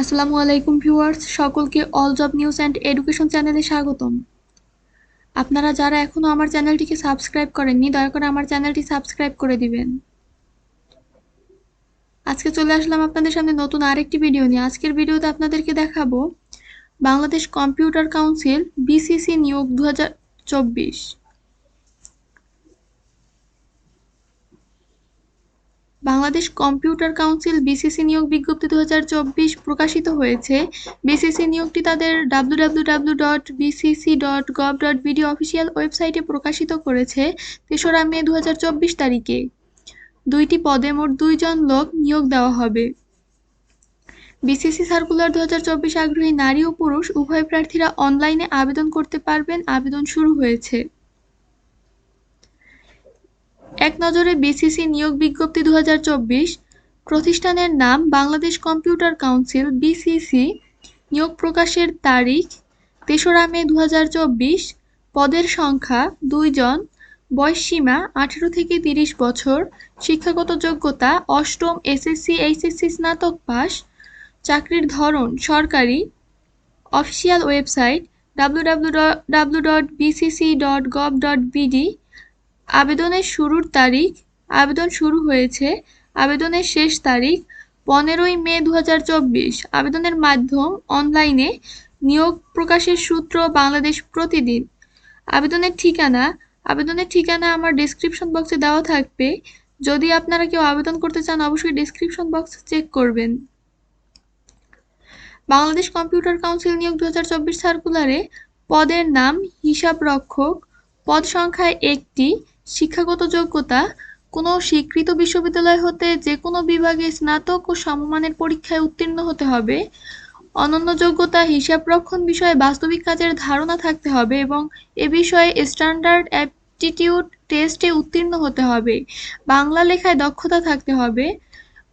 আসসালামু আলাইকুম ভিউয়ার্স, সকলকে all job news and education চ্যানেলে স্বাগতম। আপনারা যারা এখনও আমার চ্যানেলটিকে সাবস্ক্রাইব করেননি, দয়া করে আমার চ্যানেলটি সাবস্ক্রাইব করে দিবেন। আজকে চলে আসলাম আপনাদের সামনে নতুন আরেকটি ভিডিও নিয়ে। আজকের ভিডিওতে আপনাদেরকে দেখাবো বাংলাদেশ কম্পিউটার কাউন্সিল, বিসিসি নিয়োগ দু হাজার চব্বিশ। বাংলাদেশ কম্পিউটার কাউন্সিল বিসিসি নিয়োগ বিজ্ঞপ্তি দু হাজার চব্বিশ প্রকাশিত হয়েছে। বিসিসি নিয়োগটি তাদের W W W dot BCC dot gov dot BD official ওয়েবসাইটে প্রকাশিত করেছে তেসরা মে দু হাজার চব্বিশ তারিখে। দুইটি পদে মোট দুইজন লোক নিয়োগ দেওয়া হবে। বিসিসি সার্কুলার দু হাজার চব্বিশ আগ্রহী নারী ও পুরুষ উভয় প্রার্থীরা অনলাইনে আবেদন করতে পারবেন। আবেদন শুরু হয়েছে। এক নজরে বিসিসি নিয়োগ বিজ্ঞপ্তি দু হাজার চব্বিশ প্রতিষ্ঠানের নাম বাংলাদেশ কম্পিউটার কাউন্সিল বিসিসি নিয়োগ প্রকাশের তারিখ তেসরা মে দু হাজার চব্বিশ পদের সংখ্যা দুইজন বয়সসীমা আঠেরো থেকে তিরিশ বছর শিক্ষাগত যোগ্যতা অষ্টম এসএসসি এইচএসসি স্নাতক পাস চাকরির ধরন সরকারি official website W dot BCC dot gov dot BD আবেদনের শুরুর তারিখ, আবেদন শুরু হয়েছে আবেদনের শেষ তারিখ পনেরোই মে দু হাজার চব্বিশ। আবেদনের মাধ্যম অনলাইনে নিয়োগ প্রকাশের সূত্র বাংলাদেশ প্রতিদিন। আবেদনের ঠিকানা আবেদনের ঠিকানা আমার ডিসক্রিপশন বক্সে দেওয়া থাকবে। যদি আপনারা কেউ আবেদন করতে চান, অবশ্যই ডিসক্রিপশন বক্স চেক করবেন। বাংলাদেশ কম্পিউটার কাউন্সিল নিয়োগ দু হাজার চব্বিশ সার্কুলারে পদের নাম, হিসাব রক্ষক, পদ সংখ্যায় একটি শিক্ষাগত যোগ্যতা কোনো স্বীকৃত বিশ্ববিদ্যালয় হতে যে কোনো বিভাগে স্নাতক ও সমমানের পরীক্ষায় উত্তীর্ণ হতে হবে। অনন্য যোগ্যতা, হিসাবরক্ষণ বিষয়ে বাস্তবিক কাজের ধারণা থাকতে হবে এবং এ বিষয়ে স্ট্যান্ডার্ড অ্যাপটিটিউড টেস্টে উত্তীর্ণ হতে হবে। বাংলা লেখায় দক্ষতা থাকতে হবে।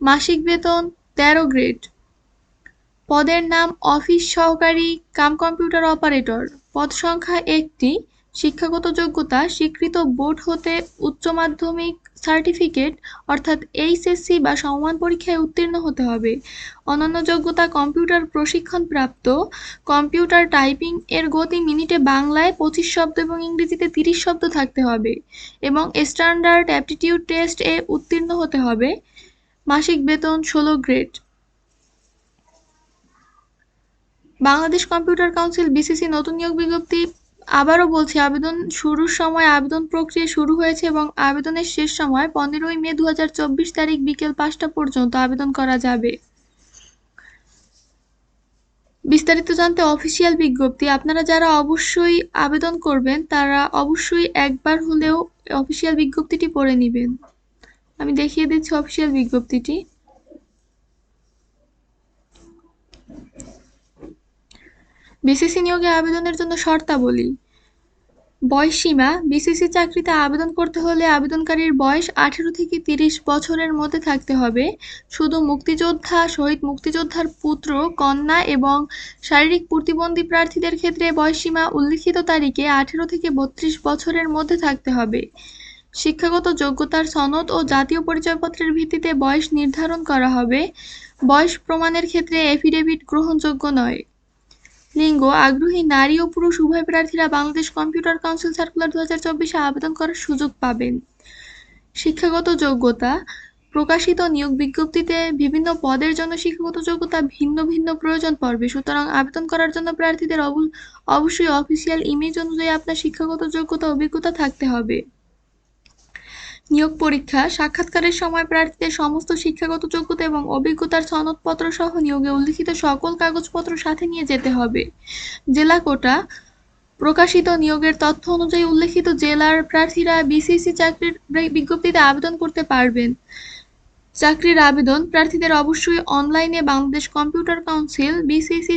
মাসিক বেতন তেরো গ্রেড। পদের নাম অফিস সহকারী কাম কম্পিউটার অপারেটর। পদ সংখ্যা একটি। শিক্ষাগত যোগ্যতা স্বীকৃত বোর্ড হতে উচ্চ মাধ্যমিক সার্টিফিকেট, অর্থাৎ এইচএসসি বা সমমান পরীক্ষায় উত্তীর্ণ হতে হবে। অনন্য যোগ্যতা কম্পিউটার প্রশিক্ষণ প্রাপ্ত। কম্পিউটার টাইপিং এর গতি মিনিটে বাংলায় পঁচিশ শব্দ এবং ইংরেজিতে তিরিশ শব্দ থাকতে হবে এবং স্ট্যান্ডার্ড অ্যাপটিটিউড টেস্ট এ উত্তীর্ণ হতে হবে। মাসিক বেতন ষোলো grade. Bangladesh computer council BCC নতুন নিয়োগ বিজ্ঞপ্তি আবারও বলছি, আবেদন শুরুর সময় আবেদন প্রক্রিয়া শুরু হয়েছে এবং আবেদনের শেষ সময় পনেরোই মে দু হাজার চব্বিশ তারিখ বিকেল পাঁচটা পর্যন্ত আবেদন করা যাবে। বিস্তারিত জানতে অফিসিয়াল বিজ্ঞপ্তি, আপনারা যারা অবশ্যই আবেদন করবেন, তারা অবশ্যই একবার হলেও অফিসিয়াল বিজ্ঞপ্তিটি পড়ে নেবেন। আমি দেখিয়ে দিচ্ছি অফিসিয়াল বিজ্ঞপ্তিটি। বিসিসি নিয়োগে আবেদনের জন্য শর্তাবলী। বয়সসীমা বিসিসি চাকরিতে আবেদন করতে হলে আবেদনকারীর বয়স আঠেরো থেকে তিরিশ বছরের মধ্যে থাকতে হবে। শুধু মুক্তিযোদ্ধা, শহীদ মুক্তিযোদ্ধার পুত্র, কন্যা এবং শারীরিক প্রতিবন্ধী প্রার্থীদের ক্ষেত্রে বয়সসীমা উল্লিখিত তারিখে আঠেরো থেকে বত্রিশ বছরের মধ্যে থাকতে হবে। শিক্ষাগত যোগ্যতার সনদ ও জাতীয় পরিচয়পত্রের ভিত্তিতে বয়স নির্ধারণ করা হবে। বয়স প্রমাণের ক্ষেত্রে এফিডেভিট গ্রহণযোগ্য নয়। লিঙ্গ, আগ্রহী নারী ও পুরুষ উভয় প্রার্থীরা বাংলাদেশ কম্পিউটার কাউন্সিল সার্কুলার দু হাজার চব্বিশে আবেদন করার সুযোগ পাবেন শিক্ষাগত যোগ্যতা, প্রকাশিত নিয়োগ বিজ্ঞপ্তিতে বিভিন্ন পদের জন্য শিক্ষাগত যোগ্যতা ভিন্ন ভিন্ন প্রয়োজন পড়বে। সুতরাং আবেদন করার জন্য প্রার্থীদের অবশ্যই অফিসিয়াল ইমেজ অনুযায়ী আপনার শিক্ষাগত যোগ্যতা, অভিজ্ঞতা থাকতে হবে। নিয়োগ পরীক্ষা, সাক্ষাৎকারের সময় প্রার্থীদের সমস্ত শিক্ষাগত যোগ্যতা এবং অভিজ্ঞতার সনদপত্র সহ নিয়োগে উল্লিখিত সকল কাগজপত্র সাথে নিয়ে যেতে হবে। জেলা কোটা, প্রকাশিত নিয়োগের তথ্য অনুযায়ী উল্লেখিত জেলার প্রার্থীরা বিসিসি চাকরির বিজ্ঞপ্তিতে আবেদন করতে পারবেন। চাকরির আবেদন প্রার্থীদের অবশ্যই অনলাইনে বাংলাদেশ কম্পিউটার কাউন্সিল বিসিসি